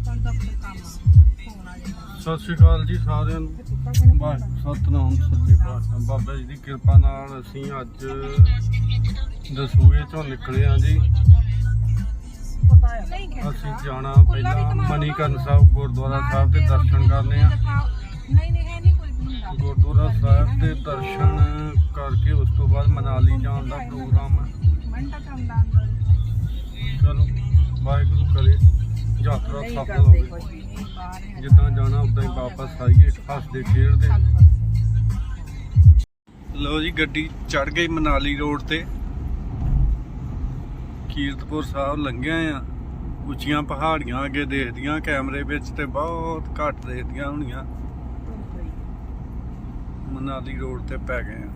ਲੋਕਾਂ ਦਾ ਫਿਰ ਕੰਮ ਫੋਨ ਆ ਜਾਂਦਾ ਸਤਿ ਸ਼੍ਰੀ ਅਕਾਲ ਜੀ ਸਾਰਿਆਂ ਨੂੰ। ਕੁੱਤਾ ਕਿਹਨੇ ਬਾ ਸਤਨਾਮ ਸੱਚੇ ਪਾਤਸ਼ਾਹ ਬਾਬਾ ਜੀ ਦੀ ਕਿਰਪਾ ਨਾਲ ਅਸੀਂ ਅੱਜ ਦਸੂਏ ਤੋਂ ਨਿਕਲੇ ਹਾਂ ਜੀ। ਪਤਾ ਹੈ ਨਹੀਂ ਕਹਿੰਦਾ ਅਸੀਂ ਜਾਣਾ ਪਹਿਲਾਂ ਮਨੀਕਰਨ ਸਾਹਿਬ ਗੁਰਦੁਆਰਾ ਸਾਹਿਬ ਦੇ ਦਰਸ਼ਨ ਕਰਨੇ ਆ। ਨਹੀਂ ਨਹੀਂ ਹੈ ਨਹੀਂ ਕੋਈ ਵੀ ਹੁੰਦਾ। ਗੁਰਦੁਆਰਾ ਸਾਹਿਬ ਦੇ ਦਰਸ਼ਨ ਕਰਕੇ ਉਸ ਤੋਂ ਬਾਅਦ ਮਨਾਲੀ ਜਾਣ ਦਾ ਪ੍ਰੋਗਰਾਮ ਹੈ ਮਿੰਟਾ ਚੰਦਾ ਅੰਦਰ ਚਲੋ ਵਾਹਿਗੁਰੂ ਕਰੇ। ਯਾਤਰਾ ਨਹੀਂ ਸਫਲ ਕਰਦੇ ਹੋਵੇ ਕੁਝ ਵੀ ਨਹੀਂ ਬਾਹਰ ਹੈ। ਜਿੱਦਾਂ ਜਾਣਾ ਉਦਾਂ ਹੀ ਵਾਪਸ ਆਈਏ ਹੱਸਦੇ ਖੇਡਦੇ। ਲੋ ਜੀ ਗੱਡੀ ਚੜ ਗਈ ਮਨਾਲੀ ਰੋਡ ਤੇ। ਕੀਰਤਪੁਰ ਸਾਹਿਬ ਲੰਘਿਆ ਆ। ਉੱਚੀਆਂ ਪਹਾੜੀਆਂ ਅੱਗੇ ਦੇਖਦੀਆਂ ਕੈਮਰੇ ਵਿੱਚ ਤੇ ਬਹੁਤ ਘੱਟ ਦੇਖਦੀਆਂ ਹੋਣੀਆਂ। ਮਨਾਲੀ ਰੋਡ ਤੇ ਪੈ ਗਏ ਆ।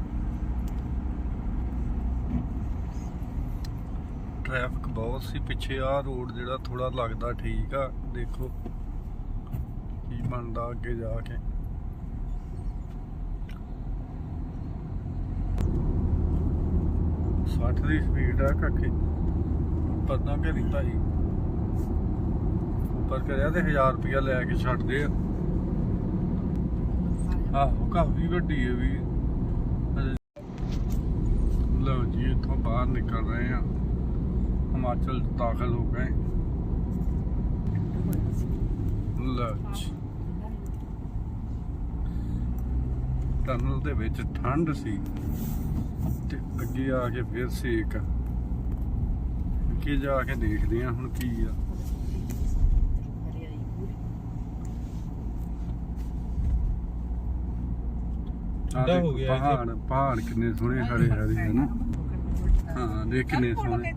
ਟ੍ਰੈਫਿਕ ਬਹੁਤ ਸੀ, ਪਿੱਛੇ ਆ ਰੋਡ ਜਿਹੜਾ ਥੋੜਾ ਲੱਗਦਾ ਠੀਕ ਆ, ਦੇਖੋ ਕੀ ਬਣਦਾ ਅੱਗੇ ਜਾ ਕੇ। ਸੱਠ ਦੀ ਸਪੀਡ ਆ ਕਾਕੇ ਪਤਾ ਕਿ ਰੀਤਾ ਜੀ ਪਰ ਕਰਿਆ ਤੇ 1000 ਰੁਪਇਆ ਲੈ ਕੇ ਛੱਡਦੇ ਆ। ਆਹੋ ਕਾਫੀ ਵੱਡੀ ਹੈ ਵੀ। ਲਓ ਜੀ, ਇੱਥੋਂ ਬਾਹਰ ਨਿਕਲ ਰਹੇ ਆ। ਹਿਮਾਚਲ ਦਾਖਲ ਹੋ ਗਏ। ਜੀ। ਟਨਲ ਦੇ ਵਿੱਚ ਠੰਡ ਸੀ ਤੇ ਅੱਗੇ ਆ ਕੇ ਫਿਰ ਸੇਕ। ਅੱਗੇ ਜਾ ਕੇ ਦੇਖਦੇ ਆ ਹੁਣ ਕੀ ਆ। ਠੰਡਾ ਹੋ ਗਿਆ। ਪਹਾੜ ਪਹਾੜ ਕਿੰਨੇ ਸੋਹਣੇ ਹਰੇ ਹਰੇ ਹੈ ਨਾ। ਹਾਂ ਦੇਖ ਕਿੰਨੇ ਸੋਹਣੇ।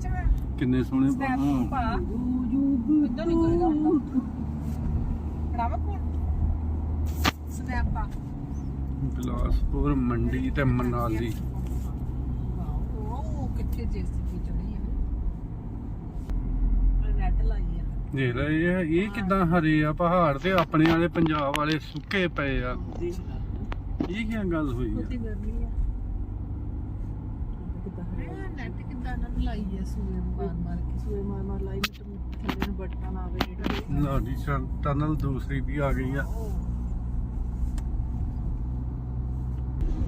ਕਿੰਨੇ ਸੋਹਣੇ ਇਦਾਂ ਨਹੀਂ ਕੋਲ। ਆ ਬਿਲਾਸਪੁਰ ਮੰਡੀ ਤੇ ਮਨਾਲੀ। ਉਹ ਕਿੱਥੇ ਜੇਸੀਬੀ ਚੜੀ ਹੈ ਰੈਡ ਲਾਈ ਆ। ਦੇਖ ਲੈ ਇਹ ਇਹ ਕਿਦਾਂ ਹਰੇ ਆ ਪਹਾੜ ਤੇ ਆਪਣੇ ਵਾਲੇ ਪੰਜਾਬ ਵਾਲੇ ਸੁੱਕੇ ਪਏ ਆ। ਇਹ ਕੀ ਗੱਲ ਹੋਈ ਆ? ਗਰਮੀ ਆ। ਨੈਟ ਕਿੱਦਾਂ ਨਾਲ ਲਾਈ ਹੈ ਸੂਏ ਮਾਰ ਮਾਰ ਕੇ। ਸੂਏ ਮਾਰ ਮਾਰ ਲਾਈ ਮਤਲਬ ਥੱਲੇ ਨੂੰ ਬਟਨਾ ਨਾ ਆਵੇ ਜਿਹੜਾ ਲਾਡੀ ਟਨਲ ਦੂਸਰੀ ਵੀ ਆ ਗਈ ਆ।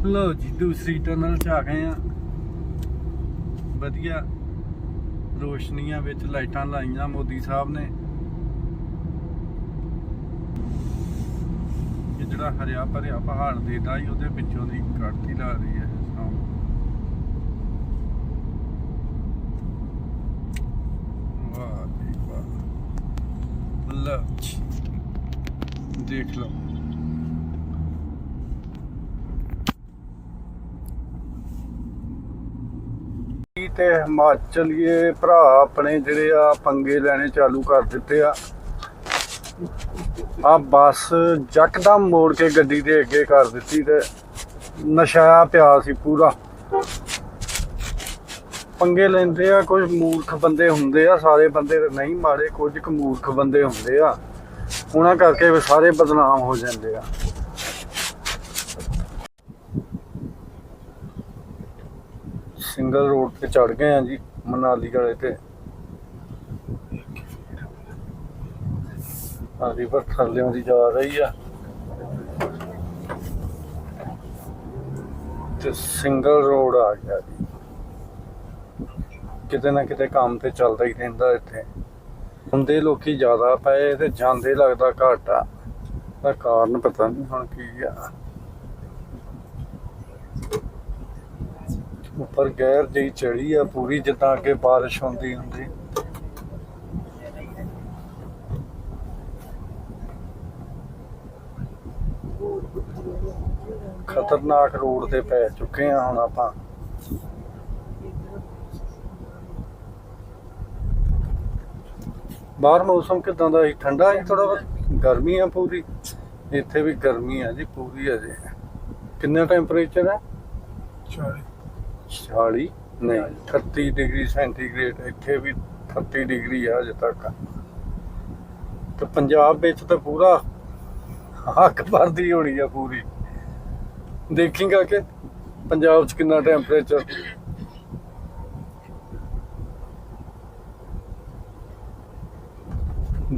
ਲਓ ਜੀ ਦੂਸਰੀ ਟਨਲ ਚ ਆ ਗਏ ਆ। ਵਧੀਆ ਰੋਸ਼ਨੀਆਂ ਵਿੱਚ ਲਾਈਟਾਂ ਲਾਈਆਂ ਮੋਦੀ ਸਾਹਿਬ ਨੇ। ਇਹ ਜਿਹੜਾ ਹਰਿਆ ਭਰਿਆ ਪਹਾੜ ਦੇਦਾ ਹੀ ਉਹਦੇ ਵਿੱਚੋਂ ਦੀ ਕੱਟਤੀ ਲਾ ਰਹੀ ਹੈ ਸ਼ਾਮ ਵਾਹ ਜੀ ਵਾਹ ਲਓ ਦੇਖ ਲਓ ਤੇ ਹਿਮਾਚਲੀਏ ਭਰਾ ਆਪਣੇ ਜਿਹੜੇ ਆ ਪੰਗੇ ਲੈਣੇ ਚਾਲੂ ਕਰ ਦਿੱਤੇ ਆ। ਆ ਬੱਸ ਜੱਕਦਮ ਮੋੜ ਕੇ ਗੱਡੀ ਦੇ ਅੱਗੇ ਕਰ ਦਿੱਤੀ ਤੇ ਨਸ਼ਾ ਪਿਆ ਸੀ ਪੂਰਾ। ਪੰਗੇ ਲੈਂਦੇ ਆ, ਕੁਝ ਮੂਰਖ ਬੰਦੇ ਹੁੰਦੇ ਆ, ਸਾਰੇ ਬੰਦੇ ਤਾਂ ਨਹੀਂ ਮਾੜੇ, ਕੁਝ ਕੁ ਮੂਰਖ ਬੰਦੇ ਹੁੰਦੇ ਆ। ਉਹਨਾਂ ਕਰਕੇ ਸਾਰੇ ਬਦਨਾਮ ਹੋ ਜਾਂਦੇ ਆ। ਸਿੰਗਲ ਰੋਡ ਤੇ ਚੜ ਗਏ ਆ ਜੀ, ਮਨਾਲੀ ਵਾਲੇ ਤੇ। ਆ ਰਿਵਰ ਥੱਲਿਓਂ ਦੀ ਜਾ ਰਹੀ ਆ। ਤੇ ਸਿੰਗਲ ਰੋਡ ਆ ਗਿਆ ਜੀ। ਕਿਤੇ ਨਾ ਕਿਤੇ ਕੰਮ ਤੇ ਚੱਲਦਾ ਹੀ ਰਹਿੰਦਾ ਇੱਥੇ। ਹੁੰਦੇ ਲੋਕੀ ਜ਼ਿਆਦਾ ਪਏ ਤੇ ਜਾਂਦੇ ਲੱਗਦਾ ਘੱਟ ਆ। ਦਾ ਕਾਰਨ ਪਤਾ ਨਹੀਂ ਹੁਣ ਕੀ ਆ। ਉੱਪਰ ਗੈਰ ਜਿਹੀ ਚੜੀ ਆ ਪੂਰੀ, ਜਿੱਦਾਂ ਅੱਗੇ ਬਾਰਿਸ਼ ਹੁੰਦੀ ਹੁੰਦੀ। ਖਤਰਨਾਕ ਰੋਡ ਤੇ ਪੈ ਚੁੱਕੇ ਆ ਹੁਣ ਆਪਾਂ। ਬਾਹਰ ਮੌਸਮ ਕਿਦਾਂ ਦਾ ਹੈ? ਠੰਡਾ ਹੈ ਥੋੜਾ ਬਹੁਤ? ਗਰਮੀ ਆ ਪੂਰੀ? ਇੱਥੇ ਵੀ ਗਰਮੀ ਆ ਜੀ ਪੂਰੀ ਆ ਜੀ। ਕਿੰਨਾ ਟੈਂਪਰੇਚਰ ਹੈ? 40 ਨਹੀਂ 38 ਡਿਗਰੀ ਸੈਂਟੀਗ੍ਰੇਡ ਇੱਥੇ ਵੀ 30 ਡਿਗਰੀ ਆ ਅਜੇ ਤੱਕ। ਤੇ ਪੰਜਾਬ ਵਿੱਚ ਤਾਂ ਪੂਰਾ ਹੱਕ ਭਰਦੀ ਹੋਣੀ ਆ ਪੂਰੀ। ਦੇਖੇਗਾ ਕਿ ਪੰਜਾਬ 'ਚ ਕਿੰਨਾ ਟੈਂਪਰੇਚਰ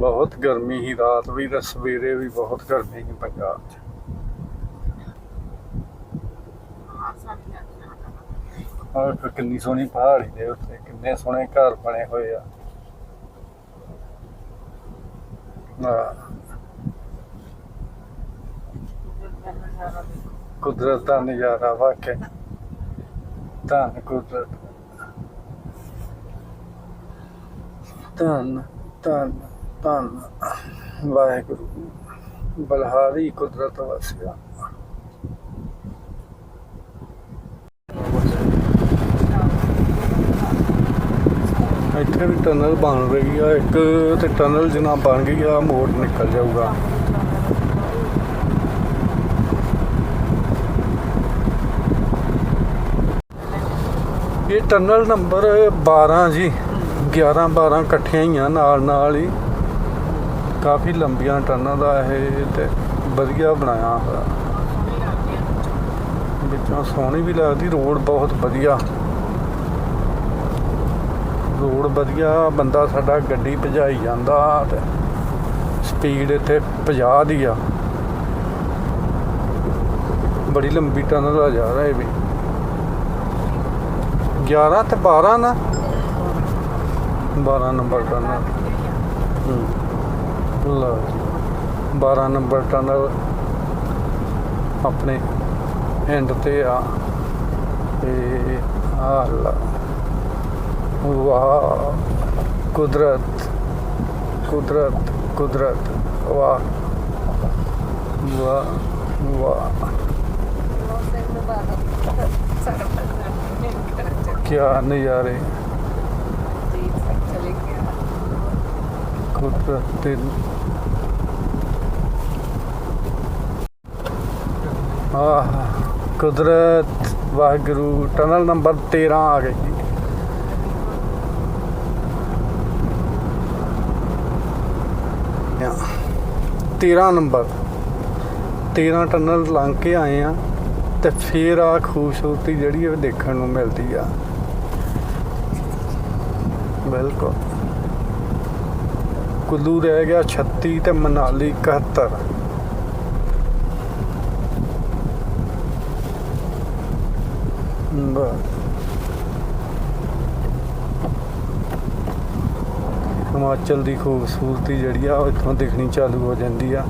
ਬਹੁਤ ਗਰਮੀ ਹੀ ਰਾਤ ਵੀ ਤੇ ਸਵੇਰੇ ਵੀ ਬਹੁਤ ਗਰਮੀ ਸੀ ਪੰਜਾਬ 'ਚ। ਆਹ ਕਿੰਨੀ ਸੋਹਣੀ ਪਹਾੜੀ ਦੇ ਉੱਤੇ ਕਿੰਨੇ ਸੋਹਣੇ ਘਰ ਬਣੇ ਹੋਏ ਆ। ਕੁਦਰਤ ਦਾ ਨਜ਼ਾਰਾ ਵਾਕਿਆ। ਧੰਨ ਕੁਦਰਤ। ਧੰਨ ਧੰਨ। ਧੰਨ ਵਾਹਿਗੁਰੂ। ਬਲਹਾਰੀ ਕੁਦਰਤ ਵਸਿਆ। ਇੱਥੇ ਵੀ ਟਨਲ ਬਣ ਰਹੀ ਆ। ਇੱਕ ਤੇ ਟਨਲ ਜਿੰਨਾ ਬਣ ਗਈ ਆ, ਮੋੜ ਨਿਕਲ ਜਾਊਗਾ। ਇਹ ਟਨਲ ਨੰਬਰ 12 ਜੀ। 11 12 ਇਕੱਠੀਆਂ ਹੀ ਆ ਨਾਲ ਨਾਲ ਹੀ। ਕਾਫੀ ਲੰਬੀਆਂ ਟਨਲ ਦਾ ਇਹ ਤੇ ਵਧੀਆ ਬਣਾਇਆ ਹੋਇਆ। ਵਿੱਚੋਂ ਸੋਹਣੀ ਵੀ ਲੱਗਦੀ, ਰੋਡ ਬਹੁਤ ਵਧੀਆ। ਰੋਡ ਵਧੀਆ, ਬੰਦਾ ਸਾਡਾ ਗੱਡੀ ਭਜਾਈ ਜਾਂਦਾ ਤੇ ਸਪੀਡ ਇੱਥੇ 50 ਦੀ ਆ। ਬੜੀ ਲੰਬੀ ਟਨਲ ਦਾ ਜਾ ਰਿਹਾ ਇਹ ਵੀ। 11 ਤੇ 12 ਨਾ? 12 ਨੰਬਰ ਟਨਲ। ਹੂੰ। ਬਿਲਕੁਲ 12 ਨੰਬਰ ਟਨਲ ਆਪਣੇ ਐਂਡ ਤੇ ਆ। ਤੇ ਆਲਾ ਵਾਹ ਕੁਦਰਤ ਕੁਦਰਤ ਕੁਦਰਤ। ਵਾਹ। ਵਾਹ ਵਾਹ। क्या नज़ारे 7 3 ਆਹ ਕੁਦਰਤ ਵਾਹਿਗੁਰੂ ਟਨਲ ਨੰਬਰ 13 ਆ ਗਈ ਆ 13 ਨੰਬਰ 13 ਟਨਲ ਲੰਘ ਕੇ ਆਏ ਆ ਤੇ ਫੇਰ ਆ ਖੂਬਸੂਰਤੀ ਜਿਹੜੀ ਉਹ ਦੇਖਣ ਨੂੰ ਮਿਲਦੀ ਆ। ਬਿਲਕੁਲ। ਕੁੱਲੂ ਰਹਿ ਗਿਆ 36 ਤੇ ਮਨਾਲੀ 71 ਬਸ। ਹਿਮਾਚਲ ਦੀ ਖੂਬਸੂਰਤੀ ਜਿਹੜੀ ਆ ਉਹ ਇੱਥੋਂ ਦਿਖਣੀ ਚਾਲੂ ਹੋ ਜਾਂਦੀ ਆ।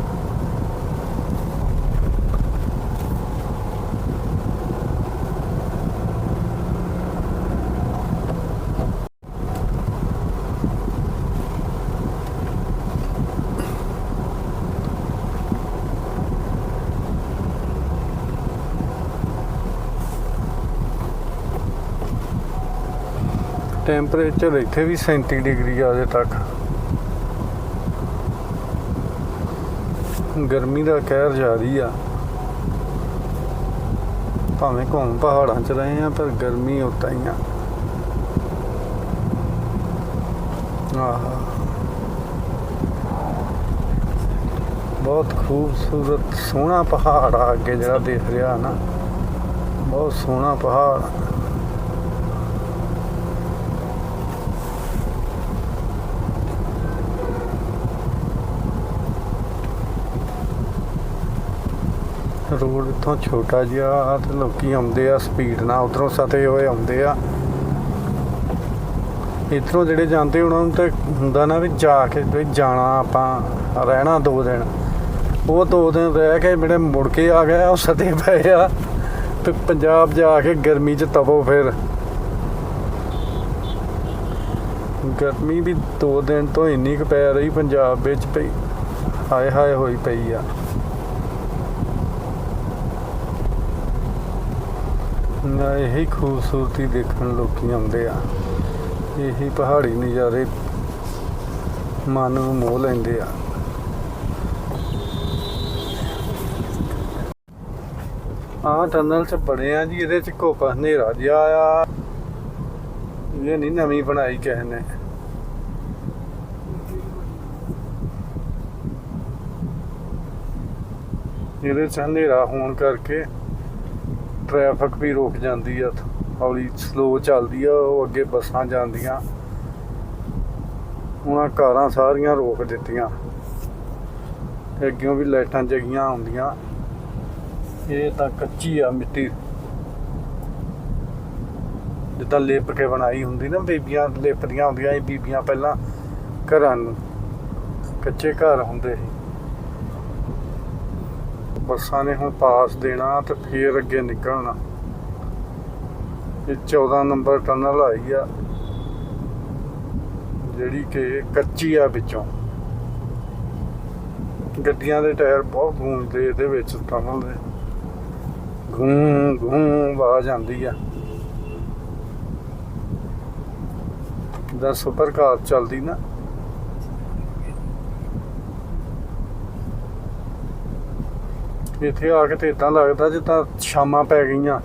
ਟੈਂਪਰੇਚਰ ਇੱਥੇ ਵੀ 37 ਡਿਗਰੀ ਆ ਅਜੇ ਤੱਕ। ਗਰਮੀ ਦਾ ਕਹਿਰ ਜਾਰੀ ਆ। ਭਾਵੇਂ ਘੁੰਮ ਪਹਾੜਾਂ 'ਚ ਰਹੇ ਆ, ਪਰ ਗਰਮੀ ਉਤਾਂ ਹੀ ਆ। ਆਹਾ। ਬਹੁਤ ਖੂਬਸੂਰਤ ਸੋਹਣਾ ਪਹਾੜ ਆ ਅੱਗੇ ਜਿਹੜਾ ਦੇਖ ਰਿਹਾ ਨਾ। ਬਹੁਤ ਸੋਹਣਾ ਪਹਾੜ। ਰੋਡ ਇੱਥੋਂ ਛੋਟਾ ਜਿਹਾ ਤੇ ਲੋਕੀ ਆਉਂਦੇ ਆ ਸਪੀਡ ਨਾਲ ਉਧਰੋਂ ਸਤੇ ਹੋਏ ਆਉਂਦੇ ਆ। ਇਧਰੋਂ ਜਿਹੜੇ ਜਾਂਦੇ ਉਹਨਾਂ ਨੂੰ ਤੇ ਹੁੰਦਾ ਨਾ ਵੀ ਜਾ ਕੇ ਵੀ ਜਾਣਾ ਆਪਾਂ, ਰਹਿਣਾ ਦੋ ਦਿਨ। ਉਹ ਦੋ ਦਿਨ ਰਹਿ ਕੇ ਜਿਹੜੇ ਮੁੜ ਕੇ ਆ ਗਏ ਉਹ ਸਤੇ ਪਏ ਆ। ਤੇ ਪੰਜਾਬ ਜਾ ਕੇ ਗਰਮੀ 'ਚ ਤਪੋ ਫਿਰ। ਗਰਮੀ ਵੀ ਦੋ ਦਿਨ ਤੋਂ ਇੰਨੀ ਕੁ ਪੈ ਰਹੀ, ਪੰਜਾਬ ਵਿੱਚ ਪਈ ਹਾਏ ਹਾਏ ਹੋਈ ਪਈ ਆ। ਨਾ ਇਹੀ ਖੂਬਸੂਰਤੀ ਦੇਖਣ ਲੋਕੀ ਆਉਂਦੇ ਆ। ਇਹੀ ਪਹਾੜੀ ਨਜ਼ਾਰੇ ਮਨ ਨੂੰ ਮੋਹ ਲੈਂਦੇ ਆ। ਆਹ ਟਨਲ ਚ ਬੜੇ ਆ ਜੀ, ਇਹਦੇ ਚ ਘੋਪਾ ਹਨੇਰਾ ਜਿਹਾ ਆ ਇਹ ਨਹੀਂ ਨਵੀਂ ਬਣਾਈ ਕਿਸੇ ਨੇ। ਇਹਦੇ ਚ ਹਨੇਰਾ ਹੋਣ ਕਰਕੇ ਟ੍ਰੈਫਿਕ ਵੀ ਰੁਕ ਜਾਂਦੀ ਆ, ਹੌਲੀ ਸਲੋ ਚੱਲਦੀ ਆ, ਉਹ ਅੱਗੇ ਬੱਸਾਂ ਜਾਂਦੀਆਂ। ਉਹਨਾਂ ਕਾਰਾਂ ਸਾਰੀਆਂ ਰੋਕ ਦਿੱਤੀਆਂ। ਤੇ ਅੱਗਿਓਂ ਵੀ ਲਾਈਟਾਂ ਜਗੀਆਂ ਆਉਂਦੀਆਂ ਇਹ ਤਾਂ ਕੱਚੀ ਆ ਮਿੱਟੀ। ਜਿੱਦਾਂ ਲਿਪ ਕੇ ਬਣਾਈ ਹੁੰਦੀ ਨਾ, ਬੀਬੀਆਂ ਲਿਪਦੀਆਂ ਹੁੰਦੀਆਂ ਇਹ ਬੀਬੀਆਂ ਪਹਿਲਾਂ ਘਰਾਂ ਨੂੰ। ਕੱਚੇ ਘਰ ਹੁੰਦੇ ਸੀ। ਬੱਸਾਂ ਨੇ ਹੁਣ ਪਾਸ ਦੇਣਾ ਤੇ ਫੇਰ ਅੱਗੇ ਨਿਕਲਣਾ। ਇਹ 14 ਨੰਬਰ ਟਨਲ ਆਈ ਆ, ਜਿਹੜੀ ਕਿ ਕੱਚੀ ਆ ਵਿੱਚੋਂ। ਗੱਡੀਆਂ ਦੇ ਟਾਇਰ ਬਹੁਤ ਗੂੰਜਦੇ, ਇਹਦੇ ਵਿੱਚ ਟਨਲ ਦੇ। ਗੂੰ ਗੂੰ ਆਵਾਜ਼ ਆਉਂਦੀ ਆ। ਦਾ ਸੁਪਰ ਕਾਰ ਚੱਲਦੀ ਨਾ। ਇੱਥੇ ਆ ਕੇ ਤੇ ਇਦਾਂ ਲੱਗਦਾ ਜਿੱਦਾਂ ਸ਼ਾਮਾਂ ਪੈ ਗਈਆਂ।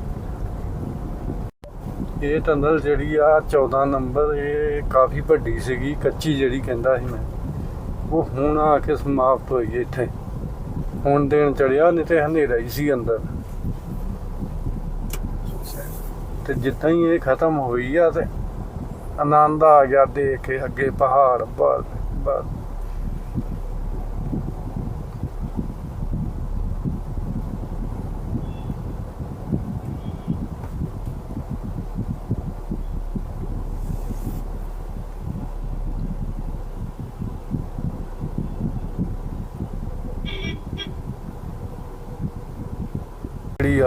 ਇਹ ਟਨਲ ਜਿਹੜੀ ਆ 14 ਨੰਬਰ, ਇਹ ਕਾਫੀ ਵੱਡੀ ਸੀਗੀ, ਕੱਚੀ ਜਿਹੜੀ ਕਹਿੰਦਾ ਸੀ ਮੈਂ। ਉਹ ਹੁਣ ਆ ਕੇ ਸਮਾਪਤ ਹੋਈ ਇੱਥੇ। ਹੁਣ ਦਿਨ ਚੜਿਆ ਨਹੀਂ ਤੇ ਹਨੇਰਾ ਹੀ ਸੀ ਅੰਦਰ। ਤੇ ਜਿੱਦਾਂ ਹੀ ਇਹ ਖਤਮ ਹੋਈ ਆ ਤੇ ਆਨੰਦ ਆ ਗਿਆ ਦੇਖ ਕੇ, ਅੱਗੇ ਪਹਾੜ ਬਸ ਬਸ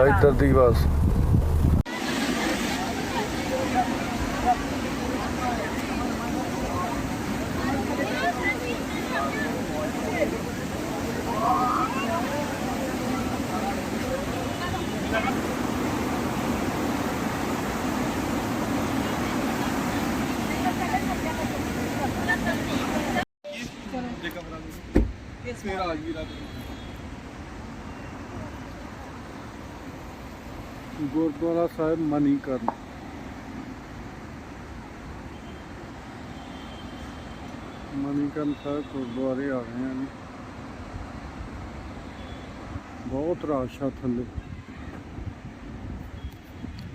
ਜਿਹੜੀ ਗੁਰਦੁਆਰਾ ਸਾਹਿਬ ਮਨੀਕਰਨ ਮਨੀਕਰਨ ਸਾਹਿਬ ਗੁਰਦੁਆਰੇ ਆ ਗਏ ਹਾਂ ਜੀ। ਬਹੁਤ ਰਸ਼ ਆ ਥੱਲੇ।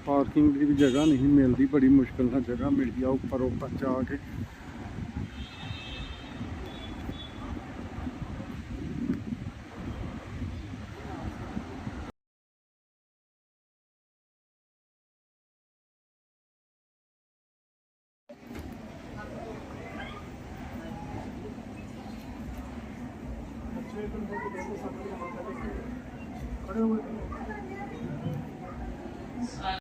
ਪਾਰਕਿੰਗ ਦੀ ਵੀ ਜਗ੍ਹਾ ਨਹੀਂ ਮਿਲਦੀ, ਬੜੀ ਮੁਸ਼ਕਲ ਨਾਲ ਜਗ੍ਹਾ ਮਿਲਦੀ ਆ, ਉੱਪਰ ਉੱਪਰ ਜਾ ਕੇ। Thank you.